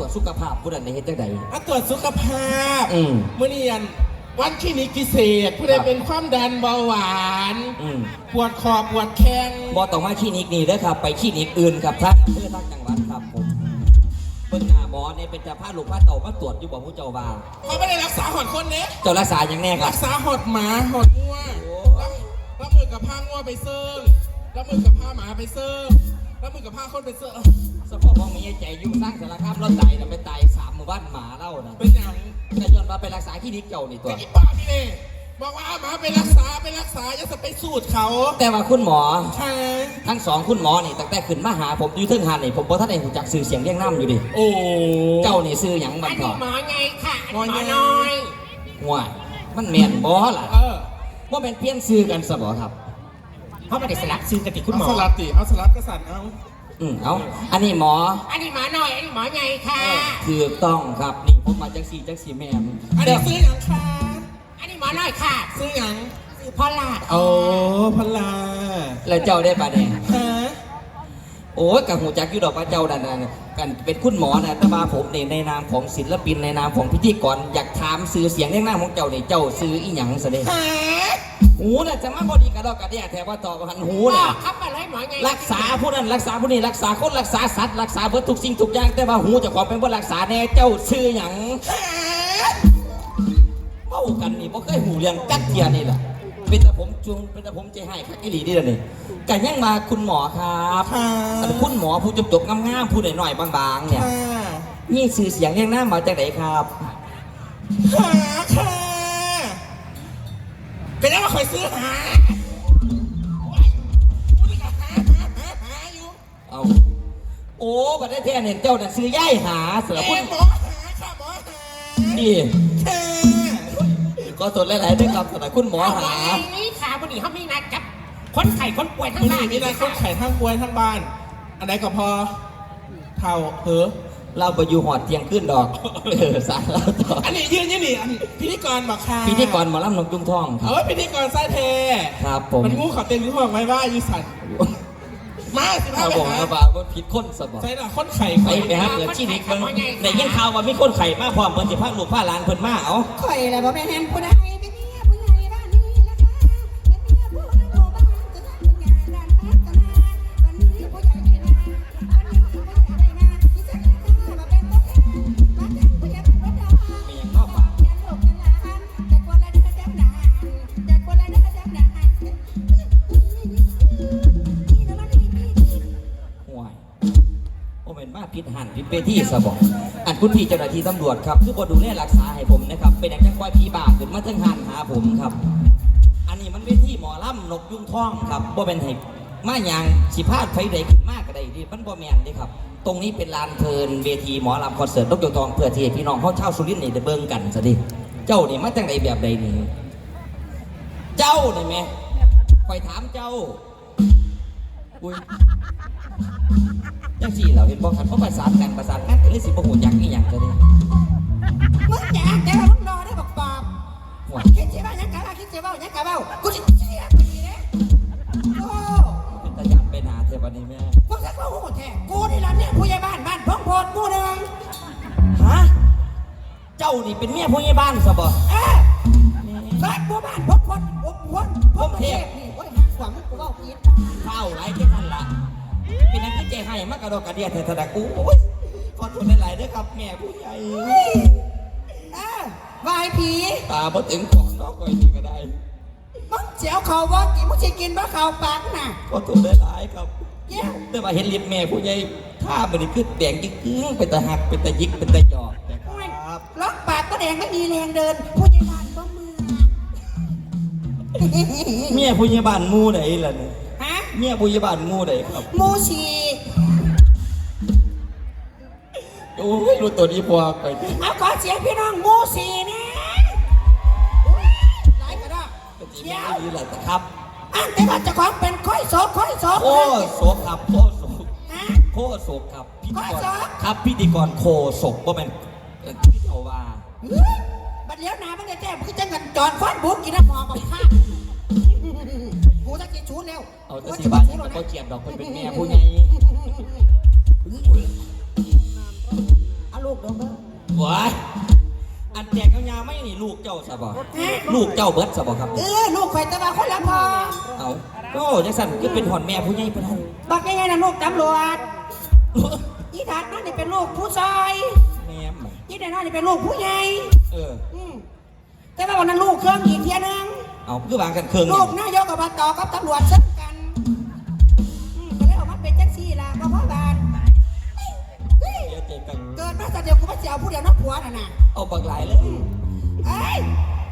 ตรวจสุขภาพผู้ใดในเฮ็ดจังใดมาตรวจสุขภาพอืม เมื่อเรียนวันคลินิกพิเศษผู้ใดครับเป็นความดันเบาหวานอืม ปวดคอปวดแข้งบอต้องมาคลินิกนี้เด้อครับ ไปคลินิกอื่นครับทั้งอำเภอทั้งจังหวัดครับผมเบิ่งหน้าหมอเนี่ยเป็นจะพาลูกพาเต่ามาตรวจอยู่บ่ผู้เจ้าว่าเขาไม่ได้รักษาหอดคนเนี้ยเจ้ารักษาอย่างแน่ครัรับ กษาหอดหมาหอดงัวรับรับมือกับผ้างัวไปเซิร์งรับมือกับผ้าหมาไปเซิร์งรับมือกับผ้าคนไปเซิร์ง สปอร์ตมีใจอยู่สร้างสารคามรถไตเราไปตายสามหมู่บ้านหมาเล่านะเป็นอย่างแต่ย้อนมาไปรักษาคลินิกเจ้านี่ตัวไอ้ป้าพี่เน่บอกว่าเอาหมาไปรักษาไปรักษาจะไปสูตรเขา แต่ว่าคุณหมอใช่ทั้งสองคุณหมอนี่ตั้งแต่ขึ้นมาหาผมอยู่เทึงหันนี่ผมบ่ทันได้หูจักสื่อเสียงเรียงน้ำอยู่ดิโอ้เจ้านี่ซื้อหยังบัอันนเถนี้อะหมอไงค่ะอันหมอนี้หมอไงน้อยห่วยมันแม่นบ่ล่ะเออว่าเป็นเพี้ยนซื้อกันซะบ่ครับเพราะมันได้สลักซื้อกติคุณหมเอาอสลัดติเอาสลัดกระสันเอา อืมเอาอันนี้หมออันนี้หมอน้อย อันนี้หมอไงค่ะ ถูกต้องครับนี่ผมมาจังสี่จังสี่แม่มอันนี้ซื้ออย่างคะอันนี้หมอน้อยค่ะ ซื้ออย่างซื้อพ่อลาดโอ้พลาแล้วเจ้าได้ปะเนี่ยฮะโอ้ยกับหูจักอยู่ดอกว่าเจ้าดันนะกันเป็นคุณหมอนะแต่ว่าผมในในนามของศิลปินในนามของพิธีกรอยากถามซื้อเสียงเรียงน้ำของเจ้าเนี่ยเจ้าซื้ออีหยังซะเด้ ฮะ หูน่ะจะมาบดีกระดอกกระเดียแถวว่าต่อหันหูพ่อน่ะครับมาเลยหมอไงรักษาผู้นั้นรักษาผู้นี้รักษาคนรักษาสัตว์รักษาเบิดทุกสิ่งทุกอย่างแต่ว่าหูเจะของเป็นบ่รักษาแน่เจ้าซื้อหยังเมากันนี่บ่เคยหูเรียงจักเทียนี่แหละเป็นแต่ผมจุงเป็นแต่ผมใจให้คักอีหลีนี่แหละนี่กันยังมาคุณหมอครับค่ะอันคุณหมอผู้จบจบๆงามๆผู้หน่อยๆบางๆเนี่ยค่ะนี่สื่อเสียงเรียงหน้ามาจากไหนครับหาค่ะก็ยังมา คอยซื้อหาโอ้ยพูดอีกอะหาหาหาหาอยู่เอาโอ้บัดได้แท้เห็นเจ้าน่ะซื้อย่ายหาเสือเอ้คุยณหมอหาค่ะหมอหานี่ค่ะก็สดหลายๆด้วยครับสำหรับคุณหมอหาอันนี้ค่ะวันนี้เขามีนัดกับคนไข้คนป่วยทั้งที่บ้านี่นมีนะคนไข่ทั้งกวยทั้งบ้าน อันไหนก็พอเท่าเหอะ เราไปอยู่หอดเทียงขึ้นดอก เออสารเราต่ออันนี้ยืนยี่นี่อันพิธีกรบอกค่ะพิธีกรหมอลำนกจุ้งทองคเอรับ อพิธีกรไส้เทครับผม มันงูเขาเต็มที่ห้องไว้ว่าอยู่สันมาสิพาเอาไปบอกหามาบ่าว่าผิดคนสบอใช่ละคนไข่ไปไปหาเปิดชีนิกเพิ่นในยินข่าวว่ามีคนไข่มาพร้อมเพิ่นสิพาลูกพาหลานเพิ่นมาเอาข่อยแหละบ่แม่นแฮนผู้ใด เปที่สบออันคุณพี่เจ้าหน้าที่ตำรวจครับคือบ่ดูแลรักษาให้ผมนะครับเป็นอย่างจังควายผีบ้าขึ้นมาถึงหันหาผมครับ อันนี้มันเวทีหมอลำนกยุงท่องครับบ่เป็นให้มาอย่างสิพาดไฟใดขึ้นมากก็ได้ดิมันบ่แมนเดิครับ ตรงนี้เป็นลานเพลินเวทีหมอลำคอนเสิร์ตนกยุงทองเพื่อที่พี่น้องเขาเช่าสุรินทร์นี่ได้เบิ่งกันซะดิเจ้านี่มาจังใดแบบใดนี่เจ้านี่แม่คอยถามเจ้าอุ้ย งสี่เราเห็นบ่คันเขาประสานกันประสานงานกันเลยสิบ่ฮู้จักอีหยังซะดิมึงอยากแต่ว่ามึงรอได้บอกปอบคิดสิว่าหยังกะว่าคิดสิว่าหยังกะว่ากูสิเสียปีเด้โอ้เป็นตาญาติไปหนาเทวันนี้แม่มึงสักว่าหูแท้กูนี่ละเนี่ยผู้ใหญ่บ้านบ้านพงโพดกูหนึงฮะเจ้านี่เป็นเมียผู้ใหญ่บ้านซะบ่เอ้บ้านผู้บ้านพงโพดพงโพดพงเทพนี่โอ้ยหวังกูเว้าผิดข้าวไรที่ท่านละ เป็นนักที่ใจให้มากกระดอกกระเดียเทศดากูโอ้ยขอโทษหลายๆด้วยครับแม่ผู้ใหญ่เอ้วายผีตาบ่ถึงของนอกก้อยนี่ก็ได้มึงเจียวเขาบ่กินมึงสิกินบ่เข้าปากน่ะขอโทษหลายๆครับเย้แต่ว่าเห็นลิบแม่ผู้ใหญ่ถ้ามันนี่คือแดงยิ่งๆเป็นตาหักเป็นตายิกเป็นตาหยอกนะครับล็อกปากก็แดงไม่มีแรงเดิน ผู้ใหญ่บ้านบ่มือเมียผู้ใหญ่บ้านหมู่ไหนล่ะเนี่ยฮะ เมียผู้ใหญ่บ้านหมู่ไหนครับ หมูชีโอ้ยรู้ตัวนี้พอไปดิเอาขอเสียงพี่น้องหมูชีนะอุ๊ยหลายกระดอกก็จีเดี๋ไม่ยวดีแหละครับอันแต่ว่าเจะของเป็นค่อยโสค่อยโสโคโศกครับโคโศกฮะ โคโศกครับพิธีกโครโศก ครับพิธีกรโคโศกว่าเป็นเอ่อที่เขาว่า เฮ้ยบัดเดี๋ยวหนามันจะแจ้งคือจะเงินจอนฟันบุกกินน้ำหอมกับข้า กูจะกินชูนแล้วเอาแต่สิบ้านมันก็เกลียดดอกเพิ่นเป็นแม่ผู้ใหญ่อารลูกเด้อเบ้อว้ายอันแจกยาวๆไม่นี่ลูกเจ้าสบอลูกเจ้าเบิดสบอครับ เออลูกข่อยแต่ว่าคนละพ่อเอาโอ้จังสันก็เป็นหอนแม่ผู้ใหญ่ปานนั้นบอกยังไงนะลูกตำรวจอีทัดนั่นนี่เป็นลูกผู้ชายแม่มอีเดนนั่นนี่เป็นลูกผู้ใหญ่เอออืมแต่ว่าวันนั้นลูกเครื่องอีกเทียนึง เอาคือวางกันเครื่องลูกนายกอบตกับตำรวจเช่นกันอืมก็เลยออกมาเป็นจังซี่ล่ะก็เพราะบานเฮ้ยเดี๋ยวเจอกันเกิดมาแต่เดียวกูมาเสียวผู้เดียวน้องผัวน่ะนะเอาบักหลายเลยเอ้ย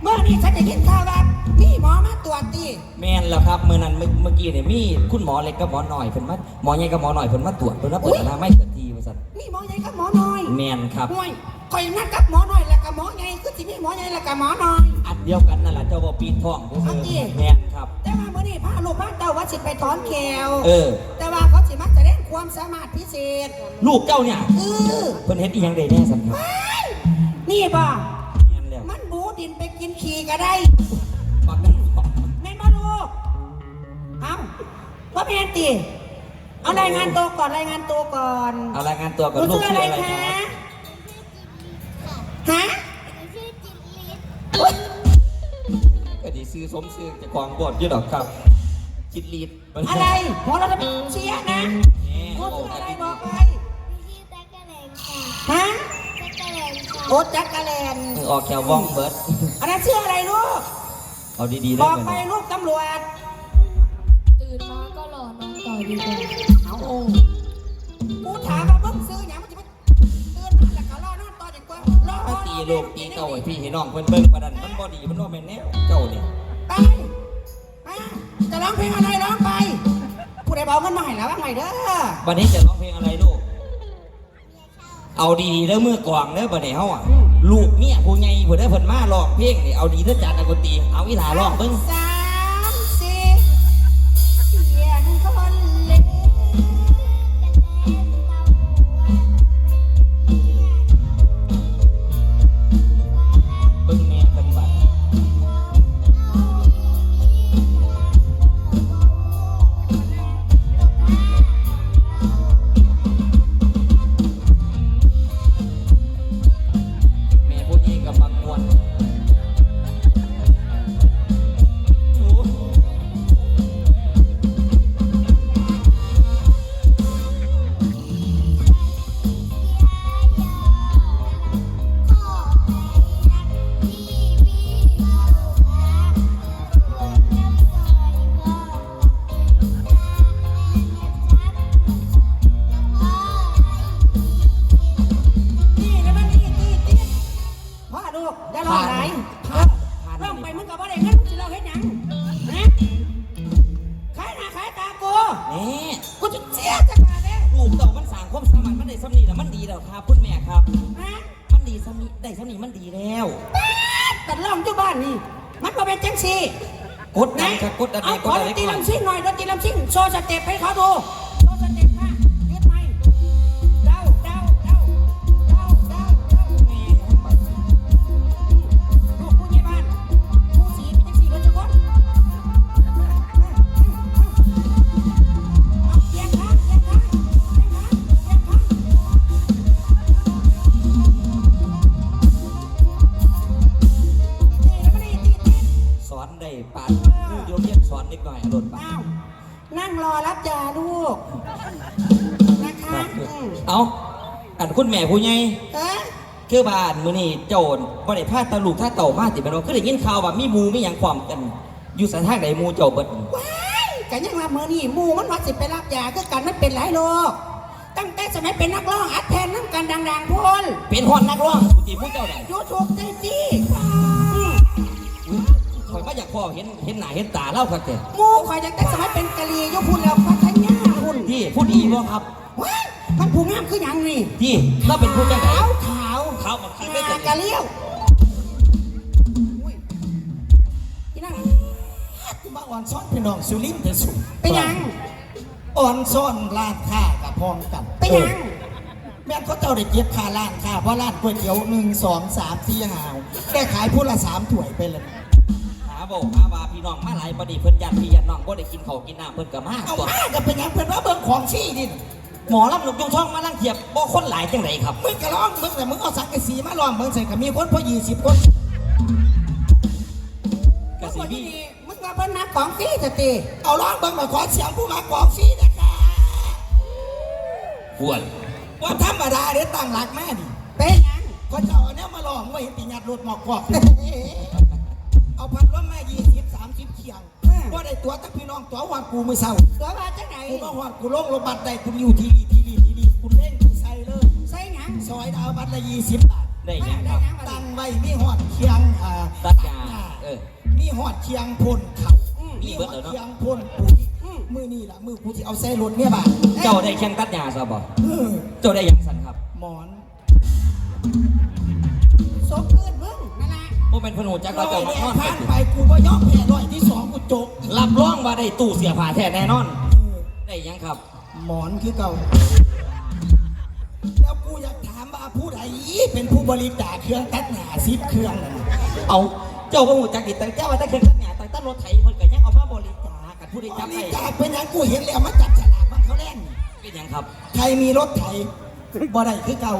เมื่อนี้ฉันได้ยินข่าวว่ามีหมอมาตรวจตีแม่นแล้วครับเมื่อนั้นเมื่อเมื่อกี้เนี่ยมีคุณหมอเล็กกับหมอหน่อยเพิ่นมาหมอใหญ่กับหมอหน่อยเพิ่นมาตรวจเพิ่นมาเปิดอนามัยทันทีว่าซั่นมีหมอใหญ่กับหมอน้อย แม่นครับ ห่วยคอยนัดกับหมอน้อยแล้ว กับหมอใหญ่คือสิมีหมอใหญ่แล้วกับหมอน้อย อันเดียวกันนั่นแหละเจ้าบ่ปีนท้องผู้เอาจริงแม่นครับ แต่ว่าเมื่อนี้พาลูกพาเต้าว่าสิไปถอนแขวเออ แต่ว่าเขาสิมาแสดงความสามารถพิเศษลูกเจ้าเนี่ยเออเพิ่นเฮ็ดอีหยังได้แน่สันครับนี่บ่แม่นแล้วมันบูดินไปกินขี่ก็ได้บักนั้นบอกแม่นบ่ลูกเอาพ่อแม่นตีเอารายงานตัวก่อนรายงานตัวก่อนเอารายงานตัวหก่อนนูลูกชื่อชื่อะอไรอะไรคคะรับฮะ ซื้อสมซื้อจะกองบทอยู่ดอกครับจิตลีดอะไรหัวเราะทำไมเชียร์นะนี่หนูโอ้ชื่อกัอะนไรดีบอกไปชื่อตั๊กกะแลนค่ะฮะตั๊กกะแลนค่ะโอ๊ตจักรแลนเออออกแถวว่องเบิร์ดอันนั้นชื่ออะไรลูกเอาดีๆบได้อกไหมไปลูกตำรวจ ตื่นมาก็รอนอนต่อดีกว่าเอากูถามว่าเบิ่งซื้อหยังมันจะมาตื่นมาแล้วก็รอนอนต่อดีกว่า รอมาตีลูกตีเก่าให้พี่ให้น้องเพิ่นเบิ่งประดันมันบ่ดีมันบ่แม่นแนวเจ้านี่ไป ไปจะร้องเพลงอะไรร้องไปผู้ใดบอกมันมาให้แล้วว่าไงเด้อวันนี้จะร้องเพลงอะไรลูก เอาดีๆเด้อมือก่องแล้วบัดนี้เฮาอะ ลูกเนี่ยผู้ใหญ่ผู้ใดเพิ่นมาร้องเพลงนี่เอาดีเด้อจัดนักดนตรีเอาอีหลาร้องเบิ่ง สา ครับคุณแม่ครับ ฮะมันดีสำนีได้สำนีมันดีแล้วแต่ร้องอยู่บ้านนี่ มันบ่เป็นจังซี่กดดันครับกดดันเอากขดอดันดเล็นกตรีน้อยลำซิ่งหน่อยดนตรีลำซิ่งโชว์สเต็ปให้เขาดู ปานผู้โยมเรียนสอนเล็กน้อยอรรถปานอ้าวนั่งรอรับยาลูก นะคะอืมเอาอันคุณแม่ผู้ใหญ่เอ๊ะคือบ้านมื้อนี้โจรบ่ได้พาตาลูกท่าเต่ามาติเป็นว่าคือได้ยินข่าวว่ามีหมู่มีหยังความกัน อยู่สันทางใดหมู่เจ้าเบิดว้ายกันยังว่าเมื่อนี่หมูมันว่าสิไปรับยาคือกันมันเป็นหลายโรคตั้งแต่สมัยเป็นนักร้องอัดแทนน้ำกันดังๆพ่นเป็นฮอนนักร้องผู้ที่ผู้เจ้าได้ยูทูบใจจีอืม ข่อยก็อยากพ่อเห็นเห็นหน้าเห็นตาเล่าครับแต่หมูคอยตั้งแต่สมัยเป็นกะลีอยุพุนแล้วพัทยาพุ่นที่ผู้ดีบ่ครับว้ายมันผู้งามคือหยังนี่ที่เราเป็นผู้จังไดขาวขาวเขาบอกใครหไม่น้าเป็นกะเลี้ยวอุ้ยอีนั่งมาอ่อนซ้อนพี่น้องสุรินทร์แต่สุดเป็นหยังอ่อนซ้อนร้านค้ากับพองกันเป็นหยังแม่นเขาเจ้าได้เก็บค่าร้านค้าเพราะร้านก๋วยเตี๋ยวหนึ่งสองสามสี่ห้าได้ขายผู้ละสามถ้วยไปเลยหา บอกหาว่าพี่น้องมาหลายบดีเพิ่นญาติพี่ญาติน้องบ่ได้กินข้าวกินน้ำเพิ่นก็มาเอาตัวมาก็เป็นหยังเพื่อนว่าเบิ่งของฟรี่ดิโหมอลำหนุกยงช่องมาลังเทียบบ่คนหลายจังไดครับมึงก็ร้องมึงแต่มึงเอาสังกะสีมาลองมึงใส่กับมีคนพอยี่สิบคนกะสิมีมึงว่าเพิ่นนักของฟรีจะตีเอาร้องเบิ่งมาขอเสียงผู้มากองฟรีนะคะควรว่าธรรมดาเด้ตั้งหลักแม่ดิเป็นหยังก็จะเอาเนี่ยมาลองไว้เห็นปีญาติรถหมอกกอก เอาพันว่าแม่ยี่สิบสามสิบเขียงว่าได้ตัวตั้งพี่น้องตัวหวานกูมือเศร้าตัวว่าจังไหนกูมาหวานกูลงรถบัตรได้กูอยู่ทีวีทีวีทีวีกูเล่นกูใส่เลยใส่หยังซอยดาวบัตรละยี่สิบบาทได้หยังครับตั้งไว้มีหอดเคียงอ่าตัดยาเออมีหอดเคียงพ่นเข่ามีมีหเบิอดดแล้วเนาะเคียงพ่นปุ๋ยมือนี่ล่ะมือกูที่เอาใส่รถเนี่ยบาทเจ้าได้แข่งตัดยาซะบ่เออเจ้าได้หยังสันครับหมอน บ่เป็นเพนหูจักร้ว่าอยเจ้ามาแรนกอนผ่านไปกูว่ายอมแพ้ร้อยที่สองกูโจกอีกรับรองว่าได้ตู้เสียผ้าแท้แน่นอนเออได้หยังครับ หมอนคือเก่า แล้วกูอยากถามว่าผู้ใดเป็นผู้บริจาคเครื่องตัดหญ้าซิปเครื่องนั่นน่ะเอาเจ้าบ่หูจักดิตั้งแต่ว่าถ้าเครื่องตัดหญ้าตั้งแต่รถไถเพิ่นก็ยังเอามาบริจาคกันผู้ใดบจับริให้จาคเป็นหยังกูเห็นแล้วมาจับฉลากมันเขาแล่น เป็นหยังครับ ใครมีรถไถบ่ได้คือเก่า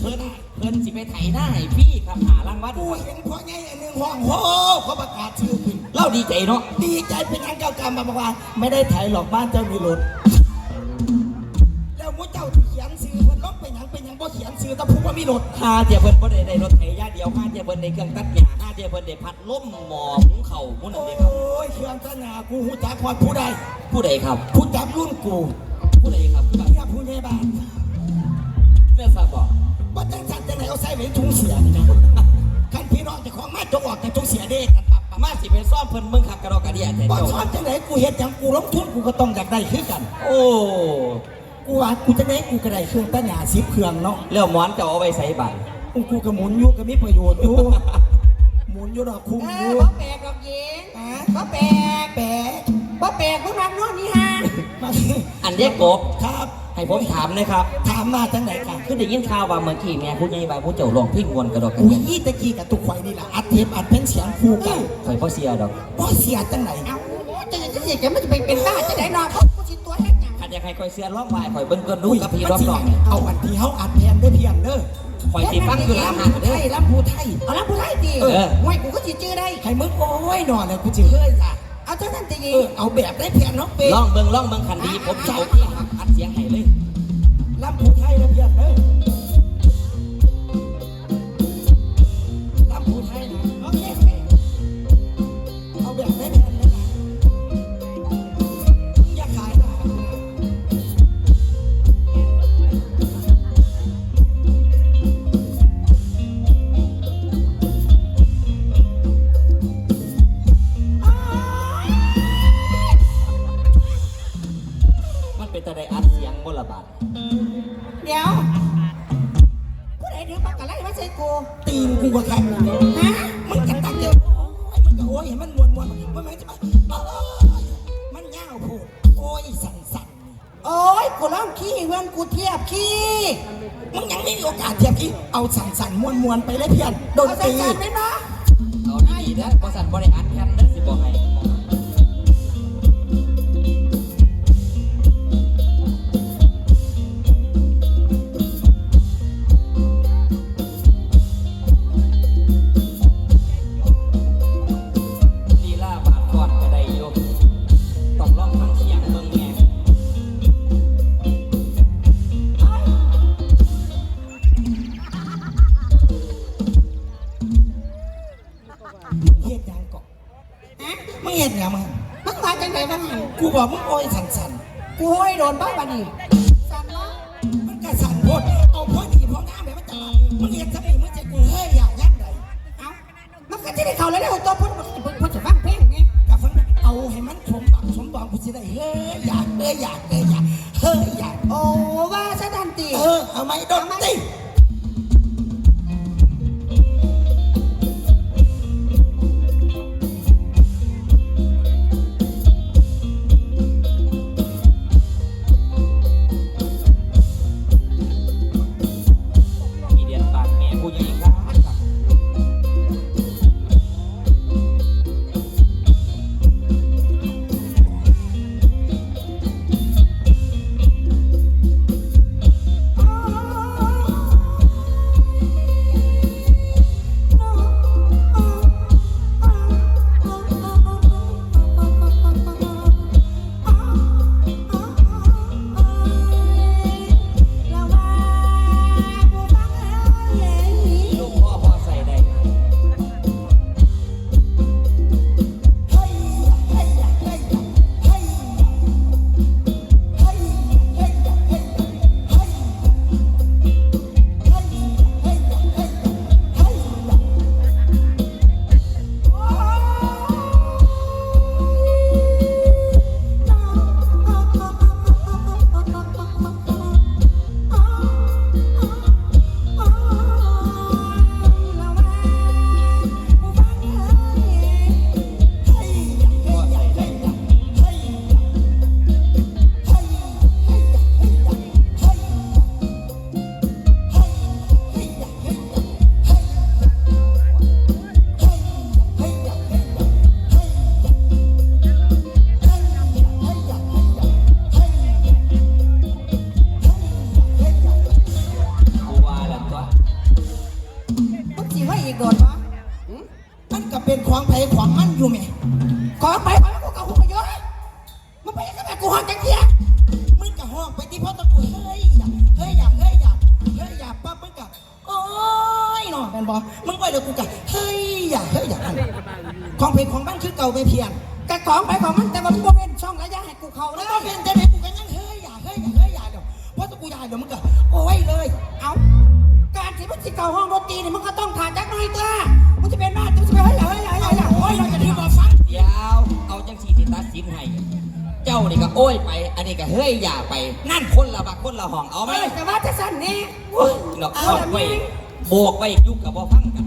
เพิ่น เพิ่นสิไปไถหน้าให้พี่ครับหารางวัลกูเห็นพ่อไงอันหนึ่งห้องโหเขาประกาศชื่อขึ้นเล่าดีใจเนาะดีใจเป็นหยังเก่ากรรมมาบอกว่า ไม่ได้ไถหรอกบ้านเจ้ามีรถแล้วมูเจ้าที่เขียนซื้อเพิ่นลบเป็นหยังเป็นหยังบ่เขียนซื้อแต่พูดว่ามีรถหาเดียวเพิ่นบ่ได้ได้รถไถอย่างเดียวหาเดียวเพิ่นได้เครื่องตัดหญ้าหาเดียวเพิ่นได้พัดลมหมอหุงข้าวหมื้อนั้นโอ้เด้ครับยเครื่องตัดหญ้ากูหูจักความผู้ใดผู้ใดครับ ผู้จับรุ่นกูผู้ใดครับคือแบบเนี่ยผู้ใหญ่บ้านแม่ทราบบ่ บ่จังสันจังไหนเอาใส่ไว้ถุงเสียนี่นะคันพี่น้องเจะของมาจกออกจากถุงเสียเด้กันปับปับมาสิไปซ่อมเพิ่นเบิ่งคักกระดอกกระเดียแต่บ่เจ้าชอบจังไหนกูเฮ็ดจังกูลงทุนกูก็ต้องอยากได้คือกัน โอ้กูว่ากูจะได้กูก็ได้เครื่องตัดหญ้าสิบเครื่องเนาะแล้วหมอนเจะเอาไว้ใส่บัตรกูกูก็หมุนอยู่ก็มีประโยชน์อยู่หมุนอยู่ดอกคุ้มเอออยู่บ่แปลกหรอกหญิงฮะบ่แปลกแปะบ่แปลกมึงรักโน่นนี่ฮะมาอันเด็กกบครับ ให้ผมถามนะครับ ถามมาจังไหนค่ะคือได้ยินข่าวว่าเมื่อกี้แม่ผู้ใหญ่บ้านผู้เจ้าร้องเพลงมวนกระดอกกระอุ้เดียยยี่ตะกี้กับตุกไฟนี่แหละอัดเทปอัดเป็นเสีงคู่กันข่อยบ่เสียดอกบ่เสียจังไหนเอาจะจะเสียแกมันจะเป็นเป็นบ้าจะได้นอนเพราะกูสิตัวเฮ็ดหยังคันอยากให้ข่อยเสียร้องวายข่อยเบิ่งเกินดูอุ้ยกับพี่มันร้องสิน้องเนี่ยเอาอันที่เฮาอัดแผ่นได้เพียงเด้อข่อยสิฟังอยู่หลังหันลำพูเด้ไทอยลำพูไทยเอาละผู้ไล่ดีเออห่วยกูก็สิจื้อได้ให้มึงโอ้ยหนอนเลยกูจะเฮ้ยอะเอาเท่านั้นจะยิเองอเอาแบบได้แผ่นน้องเป๊ะลองเบิ่งลองเบิ่งคันดีผมจะเอาที่ ลำพูไทยนะเพียงเด้อ มึงยังไม่มีโอกาสเทียบอีกเอาสั่นสั่นมวนมวนไปเลยเพียนโดนเอาตีจัดๆไปเนะเอาดีๆนะบ่สั่นบ่ได้อัดแผ่นเด้สิบอกให้ กูบอกมึงโอ้ยสั่นสั่นกูห้อยโดนบ้าบันนี่สั่นเนาะมันก็สั่นโพดเอาพอดีพองามแบบมันจะมามึงเฮ็ดซะนี่มึงจะกูเฮ้ยอย่ายักใดเอามันก็จะได้เข้าแล้วได้เอาตัวพุ่นพุ่นพุ่นจะฟังเพลงไงกับฟังนะเอาให้มันสมบังสมบังกูสิได้เฮ้ยอยากเฮ้ยอยากเฮ้ยอยากเฮ้ยอยากโอ้ว่าซะทันตีเออเอาไหมโดนตีโสีสิตัดสินให้ เจ้านี่ก็โอ้ยไป อันนี้ก็เฮ้ยอย่าไป นั่นคนละบักคนละห้องเอาไหมเฮ้ยแต่ว่าจะสั่นนี่เฮ้ยเนาะเอาไว้โบกไว้ยุกกับบ่ฟังกัน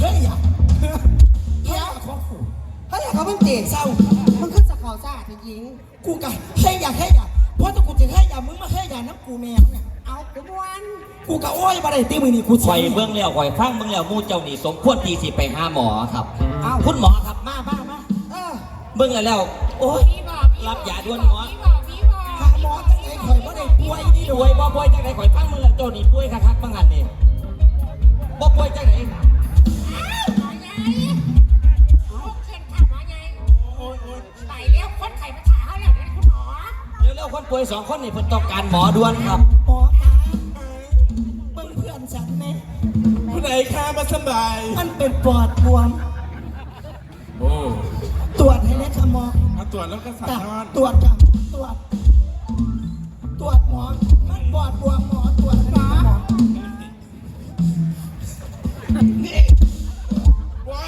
เลยกูนะเฮ้ยอย่าเฮ้ยอย่าของกูเฮ้ยเขาเป็นเตะเศร้ามันคือสะเขาซ่าจริง กูก็เฮ้ยอย่าเฮ้ยอย่าพ่อตะกุยจะเฮ้ยอย่ามึงมาเฮ้ยอย่าน้ำกูแมวเนี่ยเอากูมวนกูก็โอ้ยมาได้ตีมือนี่กูข่อยเบิ่งแล้วข่อยฟังเบิ่งแล้วหมู่เจ้านี่สมควรที่สิไปหาหมอครับเอาคุณหมอครับมามามาเออเบิ่งแล้วแล้ว โอ้ยพี่บอกพี่รับยาด่วนหมอพี่บอกพี่บอกหาหมอจังไงข่อยบ่ได้ป่วยนี่ป่วยบ่ป่วยจังไดข่อยฟังมึงแล้วเจ้านี่ป่วยคักๆบางอันนี่บ่ป่วยจังไดหม ป่วยสองคนนี่เพิ่นต้องการหมอด่วนครับหมอคะเบิ่งเพื่อนฉันแม่ผู้ใดข้ามาสบาย มันเป็นปอดบวม โอ้ตรวจให้นะค่ะหมอมาตรวจแล้วก็สั่งจ้ะนอนตรวจจ้ะตรวจ ตรวจหมอ มันปอดบวมหมอตรวจหมอไว้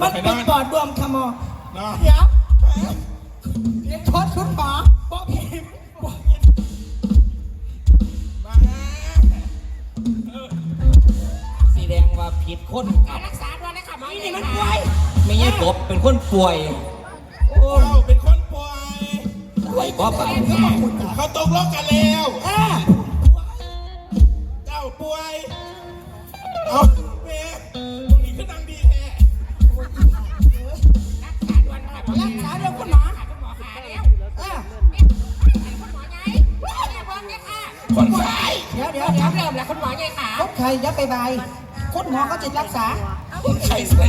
มันเป็นปอดบวมค่ะหมอนอนเดี๋ยว เดี๋ยวโทษคุณหมอบอกพี่บอกพี่มาสีแดงว่าผิดคนคการรับรักษาด้วยนะคะหมอใหญ่นี่มันค่ะป่วยไม่ใช่กบเป็นคนป่วยเจ้าเป็นคนป่วยป่วยบ่ปานเขาตกลงกันแล้ว เออ คนไข้เดี๋ยวเดี๋ยวเดี๋ยวเริ่มแล้วคุณหมอใหญ่ค่ะคนไข้อย่าไปใบคุณหมอเขาจะรักษาคนไข้ใส่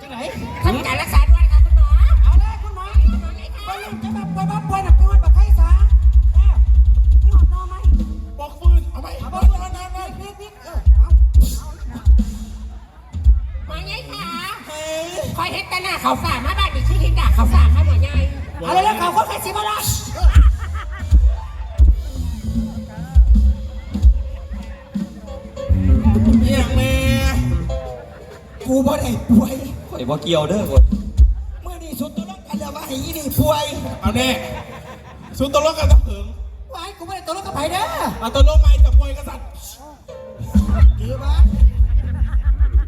ที่ไหนทำการรักษาด้วยค่ะคุณหมอ เอาเลยคุณหมอไปเลยจะมาป่วยบ้าป่วยหนักจังหวัดปากไข้ซะเออนี่หอดนอนไหมบอกฟืนเอาไหมเอานบ้าอนนอนนอนนอนพลิกพลิกเออหมอใหญ่ค่ะเฮ้ยคอยเฮ็ดแต่หน้าเขาฝ่ามาบ้านนี่ชื่อทินดาเขาฝ่าค่ะหมอใหญ่เอาเลยแล้วเขาคนไข้สิมาละเยี่ยงแม่กูบ่ได้ป่วยข่อยบ่เกี่ยวเด้อคนเมื่อนี้สุดตัวลงกันแล้วว่าไอ้นี่ป่วยเอาแน่สุดตกลงกันต้องถึงวายกูไม่ได้ตัวรถกระไผ่เด้อเอาตกลงไหมจะป่วยกษัตริย์ดีปะ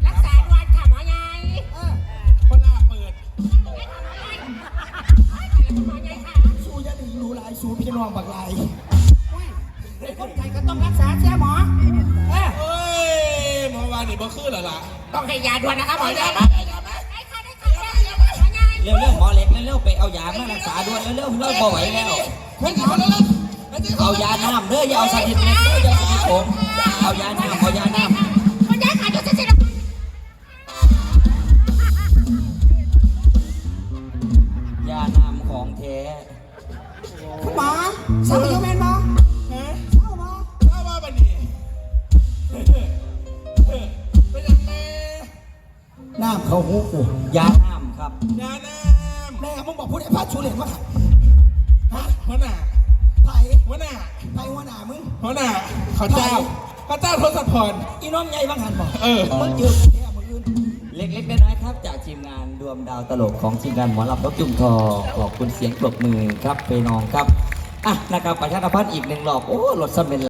รักษาด้วยค่ะหมอใหญ่เออคนลาเปิดคุณหมอใหญ่ค่ะสู้อยันรู้หลายสู้พี่น้องบักหลายคนไข้ก็ต้องรักษาเสียหมอเออ เฮ้ยเมื่อวานนี่บ่ขึ้นแล้วล่ะต้องให้ยาด่วนนะคะหมอใหญ่เอาได้ไหมเอาไหมค่ะได้ค่ะได้ค่ะหมอใหญ่เร็วๆหมอเล็กเร็วๆไปเอายามารักษาด่วนเร็วๆเราบ่ไหวแล้วคนหมอแล้วล่ะเอายาน้ำเด้ออย่าเอาสถิตเม็ดเด้ออย่าสถิตผมเอายาน้ำเอายาน้ห ของทีมงานหมอลำรถจุ่มทองขอบคุณเสียงปรบมือครับไปน้องครับอะนะครับประชาสัมพันธ์อีกหนึ่งรอบโอ้รถสำเร็จ